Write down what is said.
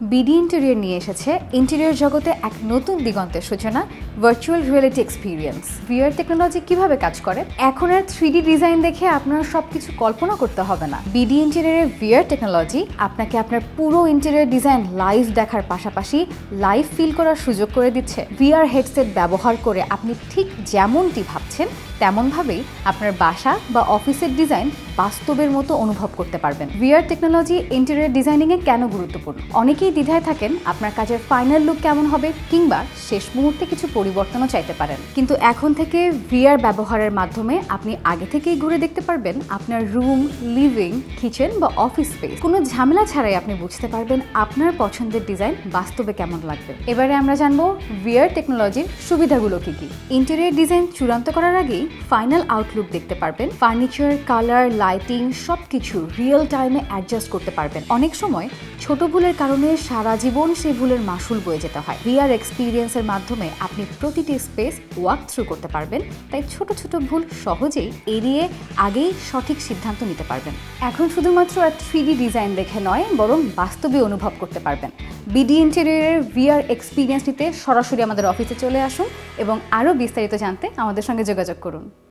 BD interior নিয়ে এসেছে interior জগতে এক নতুন দিগন্তের সূচনা virtual reality experience VR technology কীভাবে কাজ করে? এখন আর থ্রি ডিজাইন দেখে আপনার সব কিছু কল্পনা করতে হবে না। বিডি ইন্টেরিয়রের ভিআর টেকনোলজি আপনাকে আপনার পুরো ইন্টেরিয়র ডিজাইন লাইভ দেখার পাশাপাশি লাইভ ফিল করার সুযোগ করে দিচ্ছে। ভিআর হেডসেট ব্যবহার করে আপনি ঠিক যেমনটি ভাবছেন, তেমনভাবেই আপনার বাসা বা অফিসের ডিজাইন বাস্তবের মতো অনুভব করতে পারবেন। ভিআর টেকনোলজি ইন্টেরিয়র ডিজাইনিংয়ে কেন গুরুত্বপূর্ণ? অনেকেই দ্বিধায় থাকেন, আপনার কাজের ফাইনাল লুক কেমন হবে কিংবা শেষ মুহূর্তে কিছু পরিবর্তনও চাইতে পারেন। কিন্তু এখন থেকে ভিআর ব্যবহারের মাধ্যমে আপনি আগে থেকেই ঘুরে দেখতে পারবেন আপনার রুম, লিভিং, কিচেন বা অফিস স্পেস। কোনো ঝামেলা ছাড়াই আপনি বুঝতে পারবেন আপনার পছন্দের ডিজাইন বাস্তবে কেমন লাগবে। এবারে আমরা জানব ভিআর টেকনোলজির সুবিধাগুলো কি কি। ইন্টেরিয়ার ডিজাইন চূড়ান্ত করার আগেই ফাইনাল আউটলুক দেখতে পারবেন। ফার্নিচার, কালার, লাইটিং সব কিছু রিয়েল টাইমে অ্যাডজাস্ট করতে পারবেন। অনেক সময় ছোট ভুলের কারণে সারা জীবন সেই ভুলের মাসুল বয়ে যেতে হয়। ভিআর এক্সপিরিয়েন্সের মাধ্যমে আপনি প্রতিটি স্পেস ওয়াক থ্রু করতে পারবেন। তাই ছোট ছোট ভুল সহজেই এড়িয়ে আগেই সঠিক সিদ্ধান্ত নিতে পারবেন। এখন শুধুমাত্র আর থ্রি ডিজাইন দেখে নয়, বরং বাস্তবে অনুভব করতে পারবেন। বিডি ইন্টেরিয়রের ভিআর এক্সপিরিয়েন্স নিতে সরাসরি আমাদের অফিসে চলে আসুন এবং আরও বিস্তারিত জানতে আমাদের সঙ্গে যোগাযোগ করুন।